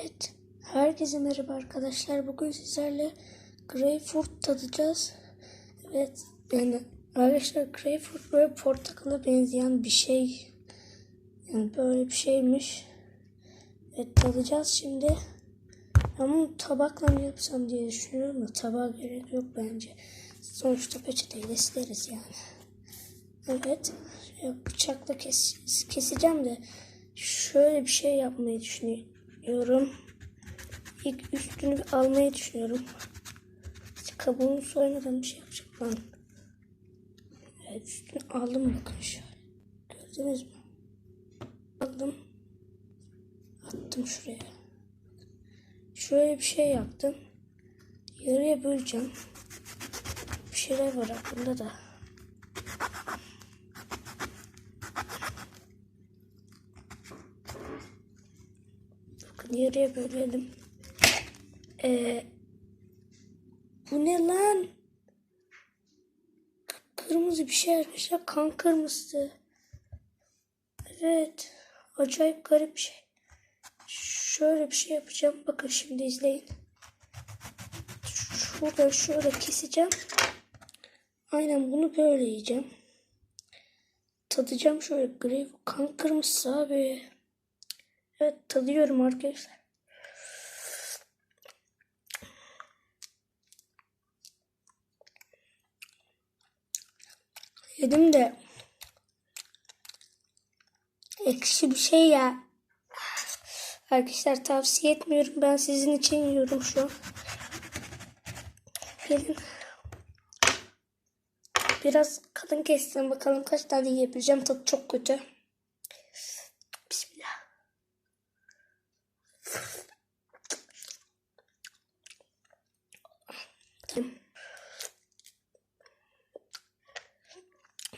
Evet. Herkese merhaba arkadaşlar. Bugün sizlerle greyfurt tadacağız. Evet. Yani arkadaşlar greyfurt böyle portakala benzeyen bir şey. Yani böyle bir şeymiş. Evet tadacağız şimdi. Ama tabakla mı yapsam diye düşünüyorum da tabağa gerek yok bence. Sonuçta peçeteyle sileriz yani. Evet. Bıçakla kes, keseceğim de şöyle bir şey yapmayı düşünüyorum. İlk üstünü almayı düşünüyorum. Kabuğunu soymadan bir şey yapacağım ben. Evet üstünü aldım bakın şöyle. Gördünüz mü? Aldım. Attım şuraya. Şöyle bir şey yaptım. Yarıya böleceğim. Bir şeyler var aklımda da. Yarıya bölelim. Ee, bu ne lan? Kırmızı bir şey arkadaşlar. Kan kırmızısı. Evet. Acayip garip bir şey. Şöyle bir şey yapacağım. Bakın şimdi izleyin. Şurada şöyle keseceğim. Aynen bunu böyle yiyeceğim. Tadacağım şöyle grev kan kırmızısı abi. Evet tadıyorum arkadaşlar. Yedim de ekşi bir şey ya. Arkadaşlar tavsiye etmiyorum. Ben sizin için yiyorum şu an. Gelin. Biraz kalın kestim. Bakalım kaç tane yiyebileceğim. Tadı çok kötü.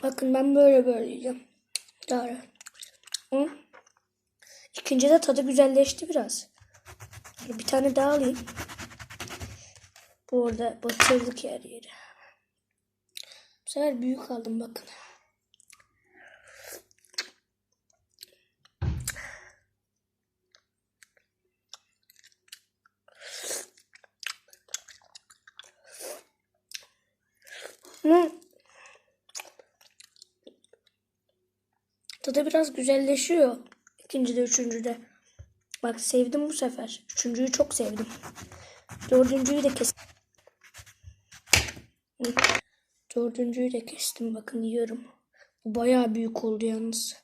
Bakın ben böyle böyle yiyeceğim. Doğru. Hı? İkinci de tadı güzelleşti biraz. Bir tane daha alayım. Bu arada batırdık yer yeri. Bu sefer büyük aldım bakın. Tadı biraz güzelleşiyor. İkinci de üçüncü de. Bak sevdim bu sefer. Üçüncüyü çok sevdim. Dördüncüyü de kes. Hı. Dördüncüyü de kestim. Bakın yiyorum. Bu bayağı büyük oldu yalnız.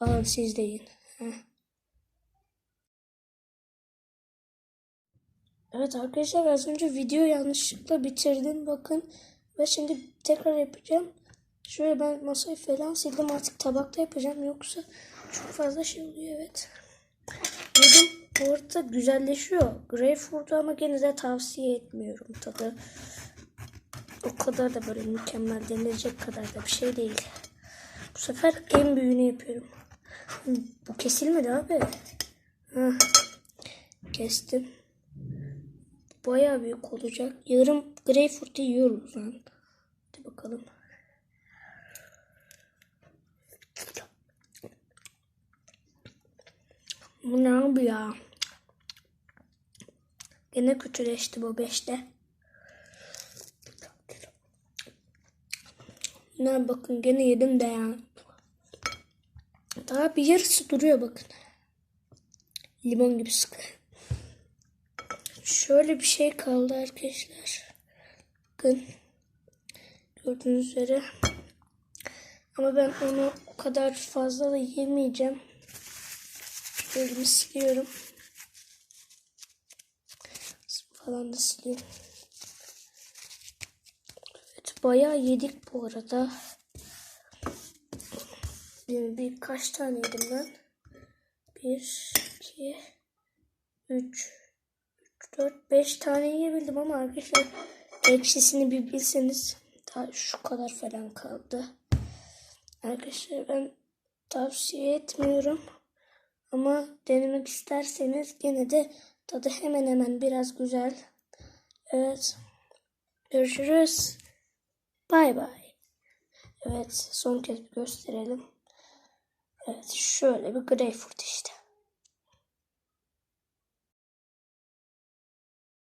Alın siz de yiyin. Evet arkadaşlar az önce video yanlışlıkla bitirdim bakın. Ve şimdi tekrar yapacağım. Şöyle ben masayı falan sildim artık tabakta yapacağım yoksa çok fazla şey oluyor evet. Yedim bu arada güzelleşiyor. Greyfurt'u ama gene de tavsiye etmiyorum tadı. O kadar da böyle mükemmel denilecek kadar da bir şey değil. Bu sefer en büyüğünü yapıyorum. Bu kesilmedi abi. Heh. Kestim. Bayağı büyük olacak. Yarım greyfurt yiyoruz lan. Hadi bakalım. Bu ne abi ya? Gene kötüleşti bu beşte. Ne bakın gene yedim de ya. Daha bir yarısı duruyor bakın. Limon gibi sıkı. Şöyle bir şey kaldı arkadaşlar. Bakın. Gördüğünüz üzere. Ama ben onu o kadar fazla da yemeyeceğim. Elimi siliyorum. Falan da sileyim. Evet bayağı yedik bu arada. Yani birkaç tane yedim ben. Bir, iki, üç, üç, dört, beş tane yiyebildim ama arkadaşlar ekşisini bir bilseniz daha şu kadar falan kaldı. Arkadaşlar ben tavsiye etmiyorum. Ama denemek isterseniz gene de tadı hemen hemen biraz güzel. Evet. Görüşürüz. Bay bay. Evet son kez gösterelim. Evet şöyle bir greyfurt işte.